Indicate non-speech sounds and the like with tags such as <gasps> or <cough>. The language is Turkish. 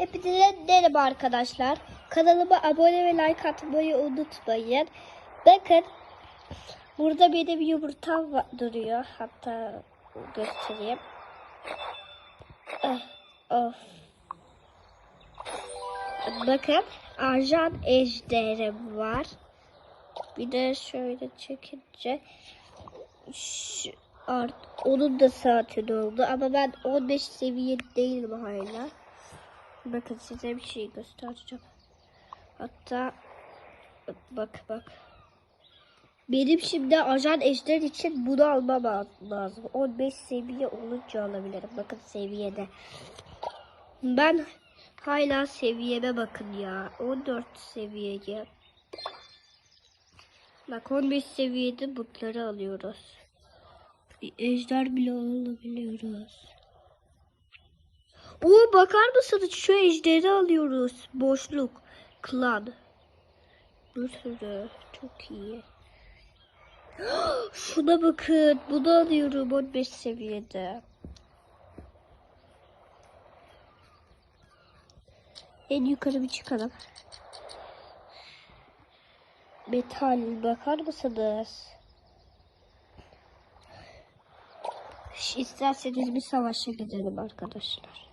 Hepinize merhaba arkadaşlar. Kanalıma abone ve like atmayı unutmayın. Bakın burada benim yumurtam var, duruyor. Hatta göstereyim. Ah, of. Bakın ajan ejderim var. Bir de şöyle çekince şu, art, onun da saati doldu ama ben 15 seviye değilim hala. Bakın size bir şey göstereceğim. Hatta bak bak. Benim şimdi ajan ejder için bunu almam lazım. 15 seviye olunca alabilirim. Bakın seviyede. Ben hala seviyeme bakın ya. 14 seviyeye. Bak 15 seviyede bunları alıyoruz. Ejder bile alabiliyoruz. Oo bakar mısınız şu ejderi alıyoruz. Boşluk. Klan. Bir sürü. Çok iyi. <gasps> Şuna bakın. Bunu alıyorum 15 seviyede. En yukarı bir çıkalım. Metal bakar mısınız? İsterseniz bir savaşa gidelim arkadaşlar.